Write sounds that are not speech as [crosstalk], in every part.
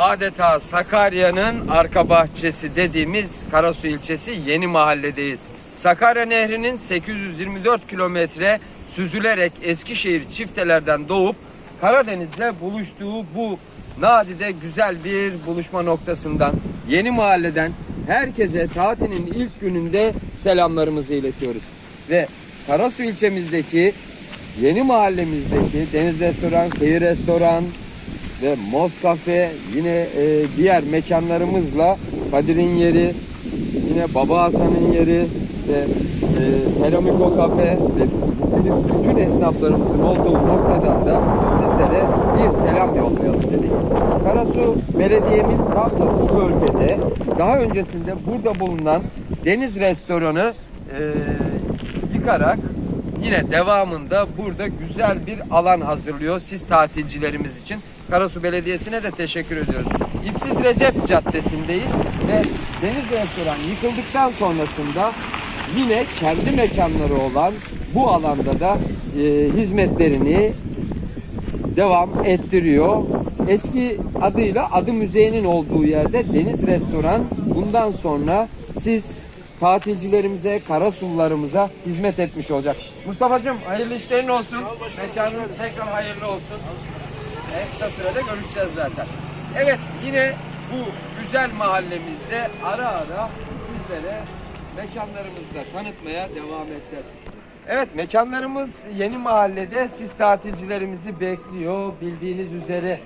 adeta Sakarya'nın arka bahçesi dediğimiz Karasu ilçesi Yeni Mahalle'deyiz. Sakarya Nehri'nin 824 kilometre süzülerek Eskişehir çiftelerden doğup Karadeniz'le buluştuğu bu nadide güzel bir buluşma noktasından Yeni Mahalle'den herkese tatilin ilk gününde selamlarımızı iletiyoruz. Ve Karasu ilçemizdeki Yeni mahallemizdeki Deniz Restoran, Kıyı Restoran ve Moz Kafe yine e, diğer mekanlarımızla Kadir'in yeri, yine Baba Hasan'ın yeri ve e, Seramiko Kafe ve bütün esnaflarımızın olduğu noktadan da sizlere bir selam yollayalım dedik. Karasu Belediye'miz tam da bu bölgede daha öncesinde burada bulunan Deniz Restoranı e, yıkarak yine devamında burada güzel bir alan hazırlıyor siz tatilcilerimiz için. Karasu Belediyesi'ne de teşekkür ediyoruz. İpsiz Recep Caddesi'ndeyiz ve Deniz Restoran yıkıldıktan sonrasında yine kendi mekanları olan bu alanda da e, hizmetlerini devam ettiriyor. Eski adıyla Adı Müzeyi'nin olduğu yerde Deniz Restoran bundan sonra siz tatilcilerimize, karasullarımıza hizmet etmiş olacak. Mustafa'cığım hayırlı işlerin olsun. Mekanın tekrar hayırlı olsun. En kısa sürede görüşeceğiz zaten. Evet yine bu güzel mahallemizde ara ara sizlere mekanlarımızı da tanıtmaya devam edeceğiz. Evet mekanlarımız yeni mahallede siz tatilcilerimizi bekliyor bildiğiniz üzere.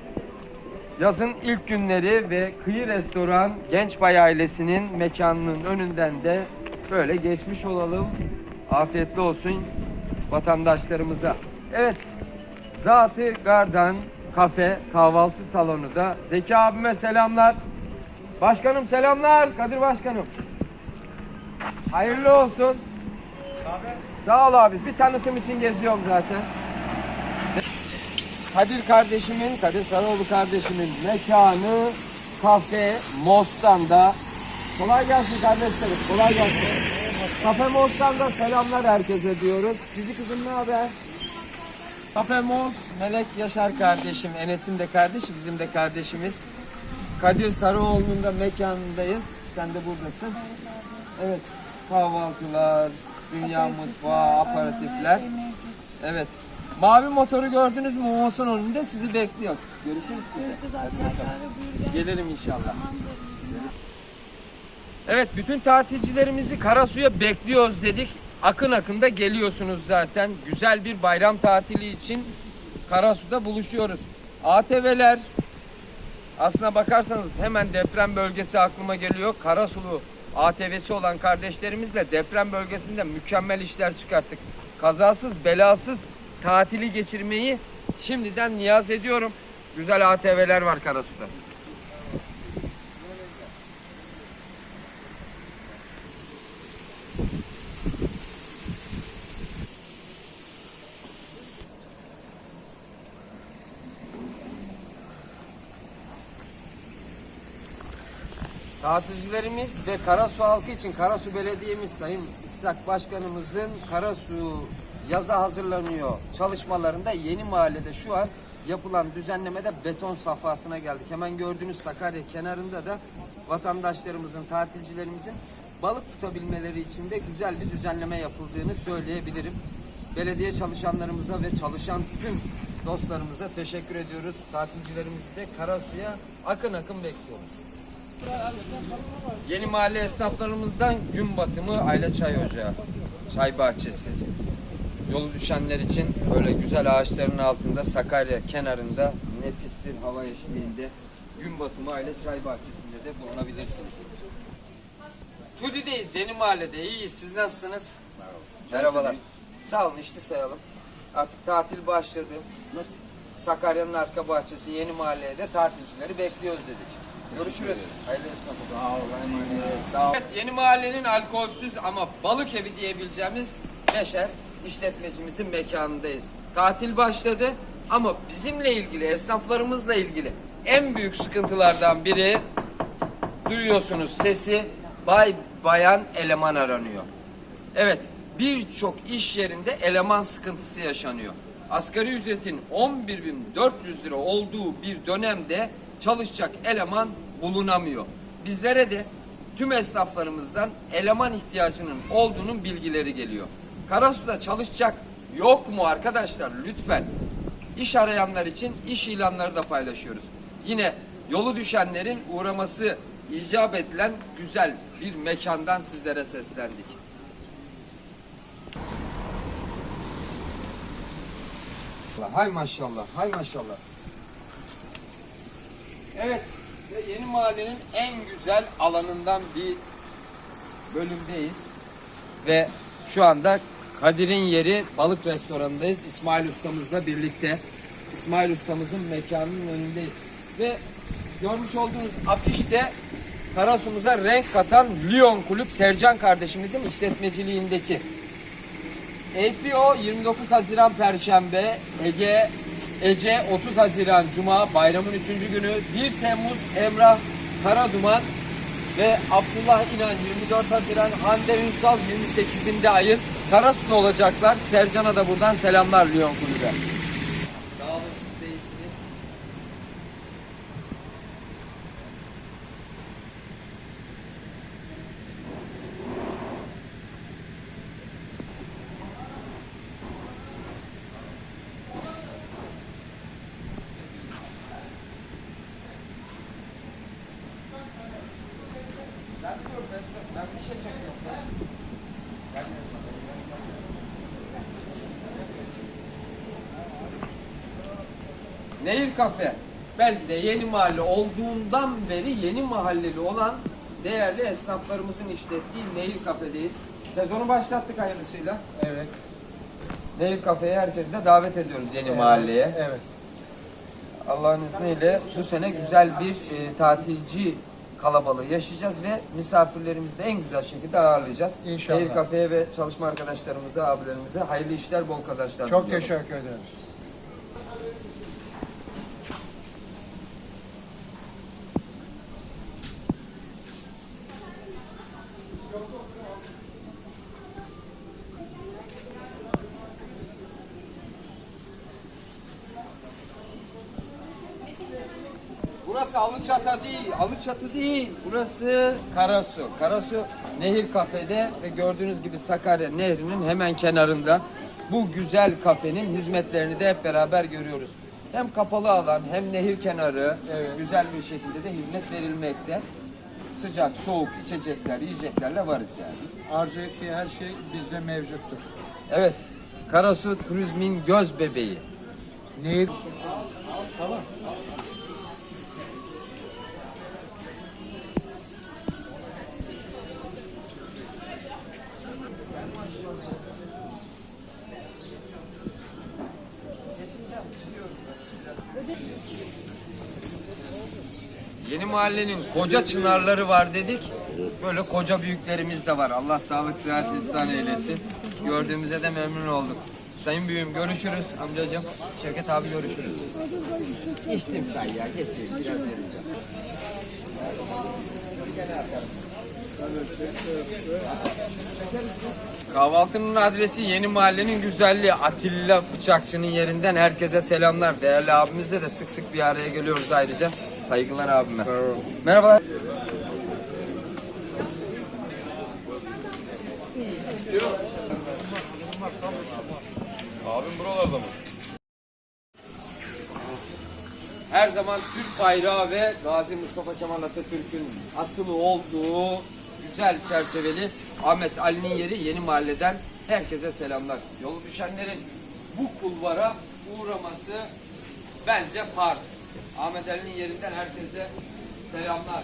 Yazın ilk günleri ve Kıyı Restoran Gençbay ailesinin mekanının önünden de böyle geçmiş olalım. Afiyetli olsun vatandaşlarımıza. Evet Zatı Gardan Kafe Kahvaltı Salonu da Zeki abime selamlar. Başkanım selamlar. Kadir Başkanım. Hayırlı olsun. Sağ ol abi. Bir tanıtım için geziyorum zaten. Kadir kardeşimin, Kadir Sarıoğlu kardeşimin mekanı Kafe Mostan'da. Kolay gelsin kardeşlerim. Kolay gelsin. Kafe Mostan'da selamlar herkese diyoruz. Cici kızım ne haber? Kafe Moz, Melek Yaşar kardeşim, Enes'in de kardeşi, bizim de kardeşimiz. Kadir Sarıoğlu'nun da mekanındayız. Sen de buradasın. Evet, kahvaltılar, dünya mutfağı, aparatifler. Evet. Mavi motoru gördünüz mü? Momosun önünde sizi bekliyoruz. Görüşürüz size. Hadi bakalım. Gelirim inşallah. Evet bütün tatilcilerimizi Karasu'ya bekliyoruz dedik. Akın akın da geliyorsunuz zaten. Güzel bir bayram tatili için Karasu'da buluşuyoruz. ATV'ler aslına bakarsanız hemen deprem bölgesi aklıma geliyor. Karasulu ATV'si olan kardeşlerimizle deprem bölgesinde mükemmel işler çıkarttık. Kazasız belasız tatili geçirmeyi şimdiden niyaz ediyorum. Güzel ATV'ler var Karasu'da. Tatilcilerimiz ve Karasu halkı için Karasu Belediye'miz Sayın İshak Başkanımızın Karasu yaza hazırlanıyor çalışmalarında yeni mahallede şu an yapılan düzenlemede beton safhasına geldik. Hemen gördüğünüz Sakarya kenarında da vatandaşlarımızın, tatilcilerimizin balık tutabilmeleri için de güzel bir düzenleme yapıldığını söyleyebilirim. Belediye çalışanlarımıza ve çalışan tüm dostlarımıza teşekkür ediyoruz. Tatilcilerimizi de Karasu'ya akın akın bekliyoruz. Yeni mahalle esnaflarımızdan gün batımı Ayla Çay Ocağı, çay bahçesi. Yolu düşenler için böyle güzel ağaçların altında Sakarya kenarında nefis bir hava eşliğinde gün batımı Aile Çay Bahçesi'nde de bulunabilirsiniz. Tudi'deyiz yeni mahallede iyiyiz siz nasılsınız? Merhabalar. Sağ olun işte sayalım. Artık tatil başladı. Sakarya'nın arka bahçesi yeni mahalleye de tatilcileri bekliyoruz dedik. Görüşürüz. Hayırlı esnaf olsun. Sağ olun. Sağ olun. Evet, yeni mahallenin alkolsüz ama balık evi diyebileceğimiz Beşer işletmecimizin mekanındayız. Tatil başladı ama bizimle ilgili, esnaflarımızla ilgili en büyük sıkıntılardan biri duyuyorsunuz sesi bay bayan eleman aranıyor. Evet birçok iş yerinde eleman sıkıntısı yaşanıyor. Asgari ücretin 11.400 lira olduğu bir dönemde çalışacak eleman bulunamıyor. Bizlere de tüm esnaflarımızdan eleman ihtiyacının olduğunun bilgileri geliyor. Karasu'da çalışacak yok mu arkadaşlar lütfen. İş arayanlar için iş ilanları da paylaşıyoruz. Yine yolu düşenlerin uğraması icap edilen güzel bir mekandan sizlere seslendik. Hay maşallah, hay maşallah. Evet, ve yeni mahallenin en güzel alanından bir bölümdeyiz. Ve şu anda Kadir'in yeri balık restoranındayız. İsmail ustamızla birlikte. İsmail ustamızın mekanının önündeyiz. Ve görmüş olduğunuz afişte Karasu'muza renk katan Lyon Kulüp Sercan kardeşimizin işletmeciliğindeki APO 29 Haziran Perşembe, Ege Ece 30 Haziran Cuma bayramın 3. günü 1 Temmuz Emrah Karaduman ve Abdullah İnan 24 Haziran Hande Ünsal 28'inde ayın Karasu'da olacaklar. Sercan'a da buradan selamlar Lyon Kulübü. Sağ olun siz de iyisiniz. Ben diyorum ben, ben bir şey çekiyorum. Nehir Kafe belki de yeni mahalle olduğundan beri yeni mahalleli olan değerli esnaflarımızın işlettiği Nehir Kafe'deyiz. Sezonu başlattık hayırlısıyla. Evet. Nehir Kafe'ye herkesi de davet ediyoruz yeni mahalleye. Evet. Allah'ın izniyle bu sene güzel bir e, tatilci kalabalığı yaşayacağız ve misafirlerimizi de en güzel şekilde ağırlayacağız. İnşallah. Nehir Kafe'ye ve çalışma arkadaşlarımıza, abilerimize hayırlı işler, bol kazançlar Çok diliyorum. teşekkür ederiz. Burası Alıçatı değil, Alıçatı değil. Burası Karasu. Karasu Nehir Kafe'de ve gördüğünüz gibi Sakarya Nehri'nin hemen kenarında. Bu güzel kafenin hizmetlerini de hep beraber görüyoruz. Hem kapalı alan hem nehir kenarı Evet. güzel bir şekilde de hizmet verilmekte. Sıcak, soğuk içecekler, yiyeceklerle varız yani. Arzu ettiği her şey bizde mevcuttur. Evet, Karasu turizmin göz bebeği. Nehir... Tamam. Mahallenin koca çınarları var dedik. Böyle koca büyüklerimiz de var. Allah sağlık sıhhat ihsan eylesin. Gördüğümüze de memnun olduk. Sayın büyüğüm görüşürüz amcacığım. Şevket abi görüşürüz. İçtim say ya geçeyim biraz vereceğim. Kahvaltının adresi Yeni Mahallenin güzelliği Atilla Bıçakçı'nın yerinden herkese selamlar. Değerli abimizle de sık sık bir araya geliyoruz ayrıca. Saygılar abime. Merhabalar. Abim buralarda mı? Her zaman Türk bayrağı ve Gazi Mustafa Kemal Atatürk'ün asılı olduğu güzel çerçeveli Ahmet Ali'nin yeri Yeni Mahalle'den herkese selamlar. Yolu düşenlerin bu kulvara uğraması bence farz. Ahmet Ali'nin yerinden herkese selamlar.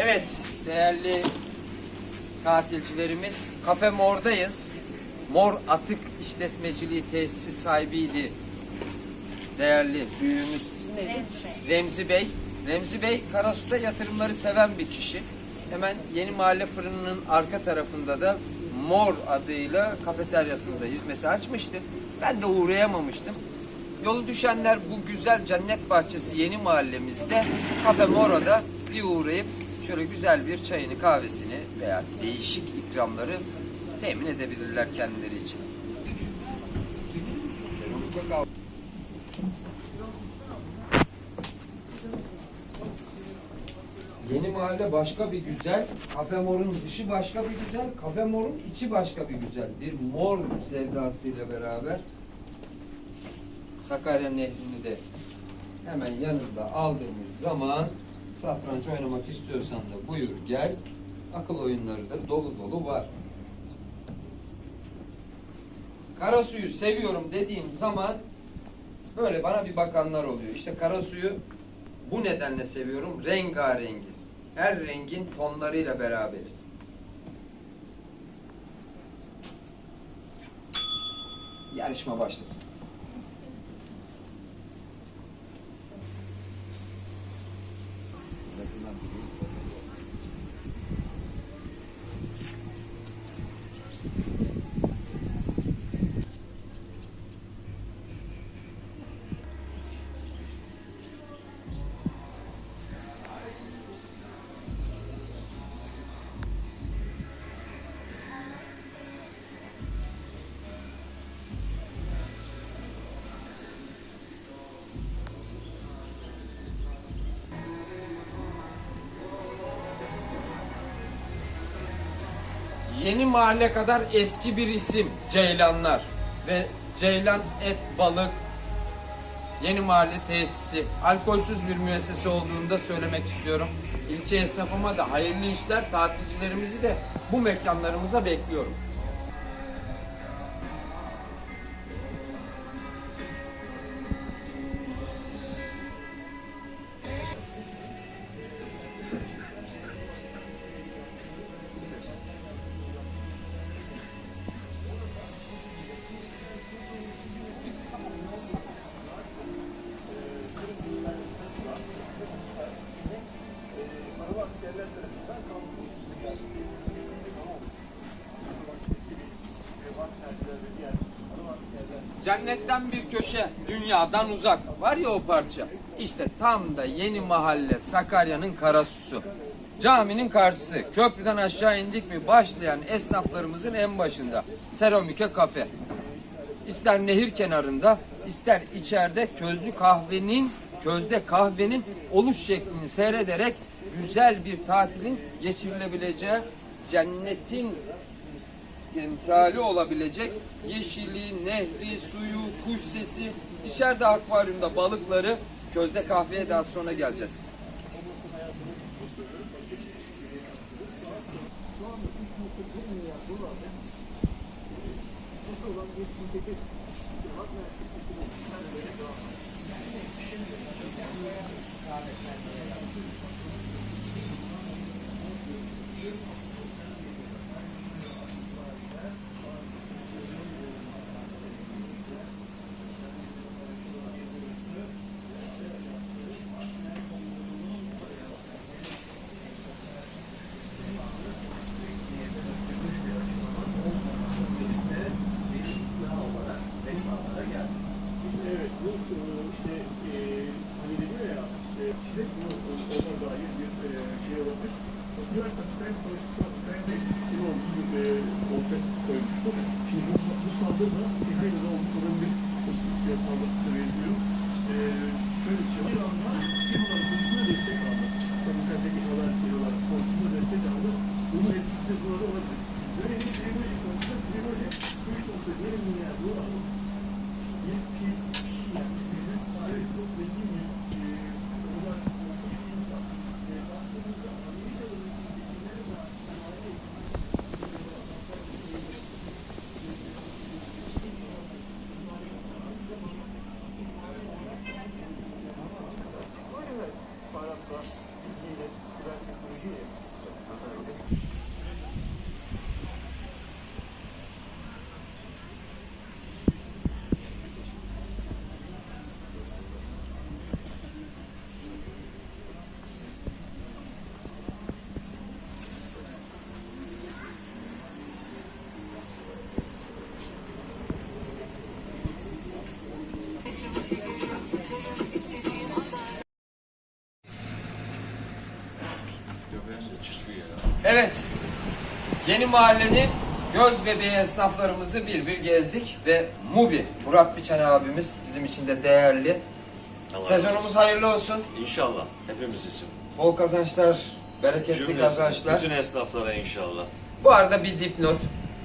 Evet, değerli tatilcilerimiz, Kafe Mor'dayız. Mor Atık İşletmeciliği tesisi sahibiydi. Değerli büyüğümüz neydi? Remzi Bey. Remzi Bey Karasu'da yatırımları seven bir kişi. Hemen Yeni Mahalle Fırını'nın arka tarafında da Mor adıyla kafeteryasında hizmeti açmıştı. Ben de uğrayamamıştım. Yolu düşenler bu güzel cennet bahçesi yeni mahallemizde Kafe Mora'da bir uğrayıp şöyle güzel bir çayını kahvesini veya değişik ikramları temin edebilirler kendileri için. Yeni mahalle başka bir güzel, Kafe Mor'un dışı başka bir güzel, Kafe Mor'un içi başka bir güzel. Bir mor sevdasıyla beraber Sakarya Nehri'ni de hemen yanında aldığımız zaman satranç oynamak istiyorsan da buyur gel. Akıl oyunları da dolu dolu var. Karasuyu seviyorum dediğim zaman böyle bana bir bakanlar oluyor. İşte karasuyu bu nedenle seviyorum. Rengarengiz. Her rengin tonlarıyla beraberiz. Yarışma başlasın. En Yeni mahalle kadar eski bir isim Ceylanlar ve Ceylan Et Balık Yeni Mahalle Tesisi alkolsüz bir müessese olduğunu da söylemek istiyorum. İlçe esnafıma da hayırlı işler, tatilcilerimizi de bu mekanlarımıza bekliyorum. Cennetten bir köşe, dünyadan uzak. Var ya o parça. İşte tam da yeni mahalle Sakarya'nın karasusu. Caminin karşısı. Köprüden aşağı indik mi başlayan esnaflarımızın en başında. Seramike kafe. İster nehir kenarında, ister içeride közlü kahvenin, közde kahvenin oluş şeklini seyrederek güzel bir tatilin geçirilebileceği cennetin timsali olabilecek yeşili, nehri, suyu, kuş sesi, içeride akvaryumda balıkları, közde kahveye daha sonra geleceğiz. Evet, bu e, işte e, hani deniyor ya, e, çilek mi ona dair bir e, şey olabilir. Diğer tasarım sonuçta tasarım bir olmuş bir e, ortak koymuştu. Şimdi bu, bu saldırı da Sivri'de olmuş olan bir siyasi saldırı benziyor. E, şöyle bir şey var. Bir anda İHA'lar konusunda destek aldı. Gazeteki İHA'lar, SİHA'lar konusunda destek aldı. Bunun etkisi de burada olabilir. Evet. Yeni mahallenin göz bebeği esnaflarımızı bir bir gezdik ve Mubi, Murat Biçen abimiz bizim için de değerli. Allah Sezonumuz hayırlı olsun. İnşallah hepimiz için. Bol kazançlar, bereketli Cümlesi, kazançlar. bütün esnaflara inşallah. Bu arada bir dipnot.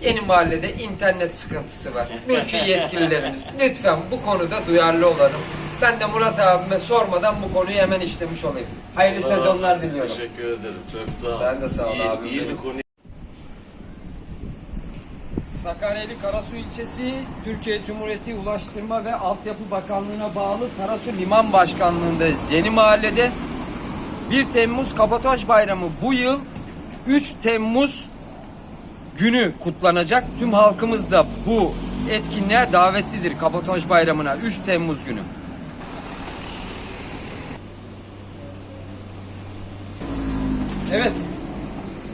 Yeni mahallede internet sıkıntısı var. Mülki [laughs] yetkililerimiz lütfen bu konuda duyarlı olalım. Ben de Murat abime sormadan bu konuyu hemen işlemiş olayım. Hayırlı Allah sezonlar olsun. diliyorum. Teşekkür ederim. Çok sağ ol. Sen de sağ ol iyi, abi, İyi bir konu. Sakaryeli Karasu ilçesi Türkiye Cumhuriyeti Ulaştırma ve Altyapı Bakanlığı'na bağlı Karasu Liman Başkanlığı'ndayız. Yeni mahallede 1 Temmuz Kabotaj Bayramı bu yıl 3 Temmuz günü kutlanacak. Tüm halkımız da bu etkinliğe davetlidir Kabotaj Bayramı'na 3 Temmuz günü. Evet.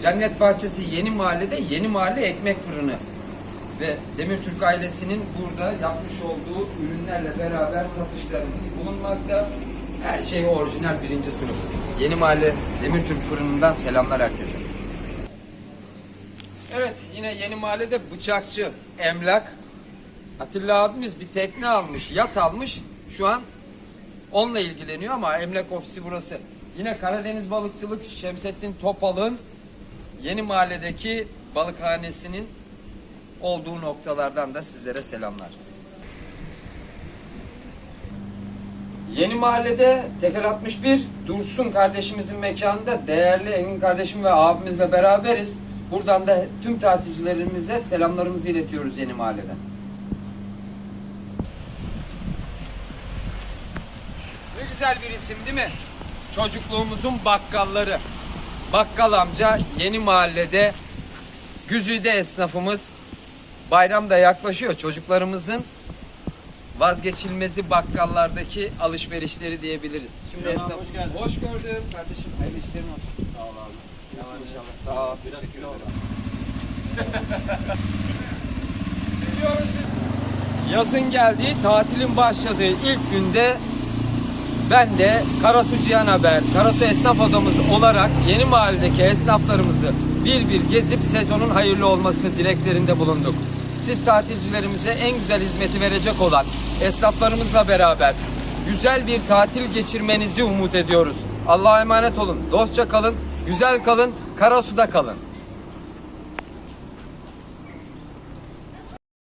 Cennet Bahçesi Yeni Mahalle'de Yeni Mahalle Ekmek Fırını ve Demirtürk ailesinin burada yapmış olduğu ürünlerle beraber satışlarımız bulunmakta. Her şey orijinal birinci sınıf. Yeni Mahalle Demirtürk Fırını'ndan selamlar herkese. Evet yine Yeni Mahalle'de bıçakçı, emlak. Atilla abimiz bir tekne almış, yat almış. Şu an onunla ilgileniyor ama emlak ofisi burası. Yine Karadeniz Balıkçılık Şemsettin Topal'ın Yeni Mahalle'deki balıkhanesinin olduğu noktalardan da sizlere selamlar. Yeni Mahalle'de Tekel 61 Dursun kardeşimizin mekanında değerli Engin kardeşim ve abimizle beraberiz. Buradan da tüm tatilcilerimize selamlarımızı iletiyoruz Yeni Mahalle'den. Ne güzel bir isim değil mi? Çocukluğumuzun bakkalları. Bakkal amca Yeni Mahalle'de Güzide esnafımız bayram da yaklaşıyor. Çocuklarımızın vazgeçilmezi bakkallardaki alışverişleri diyebiliriz. Şimdi esnaf... hoş geldin. Hoş gördüm kardeşim. Hayırlı işlerin olsun. Sağ ol abi. Yaman inşallah. Sağ ol. Biraz kilo [laughs] Yazın geldiği, tatilin başladığı ilk günde ben de Karasu Cihan Haber, Karasu Esnaf Odamız olarak yeni mahalledeki esnaflarımızı bir bir gezip sezonun hayırlı olması dileklerinde bulunduk. Siz tatilcilerimize en güzel hizmeti verecek olan esnaflarımızla beraber güzel bir tatil geçirmenizi umut ediyoruz. Allah'a emanet olun, dostça kalın, güzel kalın, Karasu'da kalın.